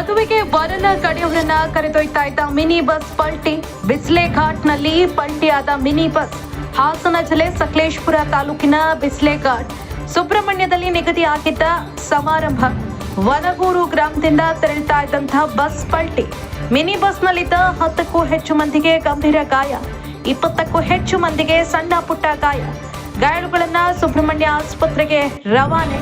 ಮದುವೆಗೆ ವರನ ಕಡೆಯವರನ್ನ ಕರೆದೊಯ್ತಾ ಇದ್ದ ಮಿನಿ ಬಸ್ ಪಲ್ಟಿ. ಬಿಸ್ಲೆ ಘಾಟ್ನಲ್ಲಿ ಪಲ್ಟಿಯಾದ ಮಿನಿ ಬಸ್. ಹಾಸನ ಜಿಲ್ಲೆ ಸಕಲೇಶ್ಪುರ ತಾಲೂಕಿನ ಬಿಸ್ಲೆ ಘಾಟ್. ಸುಬ್ರಹ್ಮಣ್ಯದಲ್ಲಿ ನಿಗದಿ ಆಗಿದ್ದ ಸಮಾರಂಭ. ವನಗೂರು ಗ್ರಾಮದಿಂದ ತೆರಳುತ್ತಾ ಇದ್ದಂತಹ ಬಸ್ ಪಲ್ಟಿ. ಮಿನಿ ಬಸ್ನಲ್ಲಿದ್ದ ಹತ್ತಕ್ಕೂ ಹೆಚ್ಚು ಮಂದಿಗೆ ಗಂಭೀರ ಗಾಯ. ಇಪ್ಪತ್ತಕ್ಕೂ ಹೆಚ್ಚು ಮಂದಿಗೆ ಸಣ್ಣ ಪುಟ್ಟ ಗಾಯ. ಗಾಯಾಳುಗಳನ್ನ ಸುಬ್ರಹ್ಮಣ್ಯ ಆಸ್ಪತ್ರೆಗೆ ರವಾನೆ.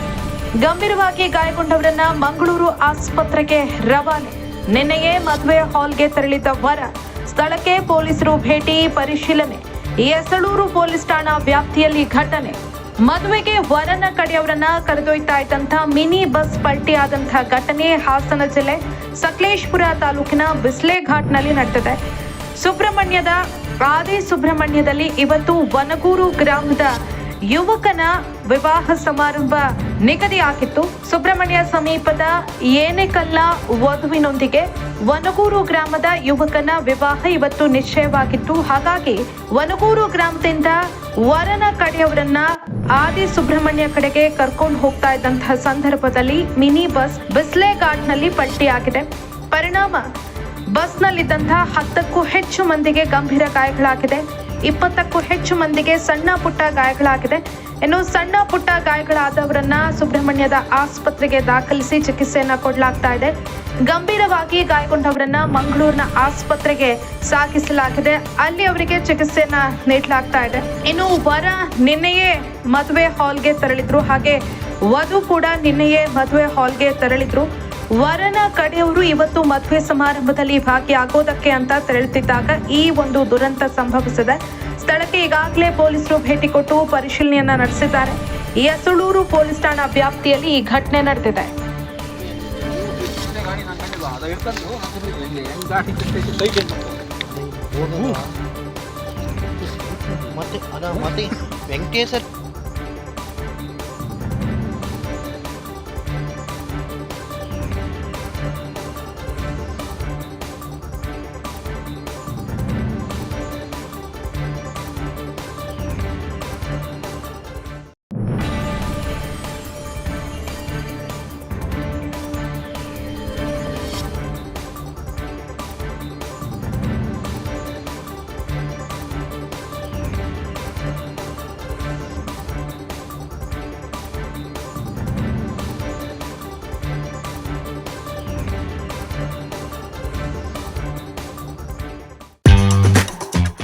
ಗಂಭೀರವಾಗಿ ಗಾಯಗೊಂಡವರನ್ನ ಮಂಗಳೂರು ಆಸ್ಪತ್ರೆಗೆ ರವಾನೆ. ನಿನ್ನೆಯೇ ಮದುವೆ ಹಾಲ್ಗೆ ತೆರಳಿದ್ದ ವರ. ಸ್ಥಳಕ್ಕೆ ಪೊಲೀಸರು ಭೇಟಿ, ಪರಿಶೀಲನೆ. ಎಸಳೂರು ಪೊಲೀಸ್ ಠಾಣಾ ವ್ಯಾಪ್ತಿಯಲ್ಲಿ ಘಟನೆ. ಮದುವೆಗೆ ವರನ ಕಡೆಯವರನ್ನ ಕರೆದೊಯ್ತಾ ಇದ್ದಂಥ ಮಿನಿ ಬಸ್ ಪಲ್ಟಿಯಾದಂತಹ ಘಟನೆ ಹಾಸನ ಜಿಲ್ಲೆ ಸಕಲೇಶ್ಪುರ ತಾಲೂಕಿನ ಬಿಸ್ಲೆ ಘಾಟ್ನಲ್ಲಿ ನಡೆದಿದೆ. ಸುಬ್ರಹ್ಮಣ್ಯದ, ಆದಿ ಸುಬ್ರಹ್ಮಣ್ಯದಲ್ಲಿ ಇವತ್ತು ವನಗೂರು ಗ್ರಾಮದ ಯುವಕನ ವಿವಾಹ ಸಮಾರಂಭ ನಿಗದಿಯಾಗಿತ್ತು. ಸುಬ್ರಹ್ಮಣ್ಯ ಸಮೀಪದ ಏನೇಕಲ್ಲ ವಧುವಿನೊಂದಿಗೆ ವನಗೂರು ಗ್ರಾಮದ ಯುವಕನ ವಿವಾಹ ಇವತ್ತು ನಿಶ್ಚಯವಾಗಿತ್ತು. ಹಾಗಾಗಿ ವನಗೂರು ಗ್ರಾಮದಿಂದ ವರನ ಕಡೆಯವರನ್ನ ಆದಿ ಸುಬ್ರಹ್ಮಣ್ಯ ಕಡೆಗೆ ಕರ್ಕೊಂಡು ಹೋಗ್ತಾ ಇದ್ದಂತಹ ಸಂದರ್ಭದಲ್ಲಿ ಮಿನಿ ಬಸ್ ಬಿಸ್ಲೆ ಘಾಟ್ನಲ್ಲಿ ಪಲ್ಟಿಯಾಗಿದೆ. ಪರಿಣಾಮ ಬಸ್ನಲ್ಲಿದ್ದಂತಹ ಹತ್ತಕ್ಕೂ ಹೆಚ್ಚು ಮಂದಿಗೆ ಗಂಭೀರ ಗಾಯಗಳಾಗಿದೆ. ಇಪ್ಪತ್ತಕ್ಕೂ ಹೆಚ್ಚು ಮಂದಿಗೆ ಸಣ್ಣ ಪುಟ್ಟ ಗಾಯಗಳಾಗಿದೆ. ಇನ್ನು ಸಣ್ಣ ಪುಟ್ಟ ಗಾಯಗಳಾದವರನ್ನ ಸುಬ್ರಹ್ಮಣ್ಯದ ಆಸ್ಪತ್ರೆಗೆ ದಾಖಲಿಸಿ ಚಿಕಿತ್ಸೆಯನ್ನ ಕೊಡಲಾಗ್ತಾ ಇದೆ. ಗಂಭೀರವಾಗಿ ಗಾಯಗೊಂಡವರನ್ನ ಮಂಗಳೂರಿನ ಆಸ್ಪತ್ರೆಗೆ ಸಾಗಿಸಲಾಗಿದೆ. ಅಲ್ಲಿ ಅವರಿಗೆ ಚಿಕಿತ್ಸೆಯನ್ನ ನೀಡಲಾಗ್ತಾ ಇದೆ. ಇನ್ನು ವರ ನಿನ್ನೆಯೇ ಮದುವೆ ಹಾಲ್ಗೆ ತೆರಳಿದ್ರು. ಹಾಗೆ ವಧು ಕೂಡ ನಿನ್ನೆಯೇ ಮದುವೆ ಹಾಲ್ಗೆ ತೆರಳಿದ್ರು. ವರನ ಕಡೆಯವರು ಇವತ್ತು ಮದುವೆ ಸಮಾರಂಭದಲ್ಲಿ ಭಾಗಿಯಾಗೋದಕ್ಕೆ ಅಂತ ತೆರಳುತ್ತಿದ್ದಾಗ ಈ ಒಂದು ದುರಂತ ಸಂಭವಿಸಿದೆ. ಸ್ಥಳಕ್ಕೆ ಈಗಾಗಲೇ ಪೊಲೀಸರು ಭೇಟಿ ಕೊಟ್ಟು ಪರಿಶೀಲನೆಯನ್ನ ನಡೆಸಿದ್ದಾರೆ. ಯಸಳೂರು ಪೊಲೀಸ್ ಠಾಣಾ ವ್ಯಾಪ್ತಿಯಲ್ಲಿ ಈ ಘಟನೆ ನಡೆದಿದೆ. ಗಾಡಿ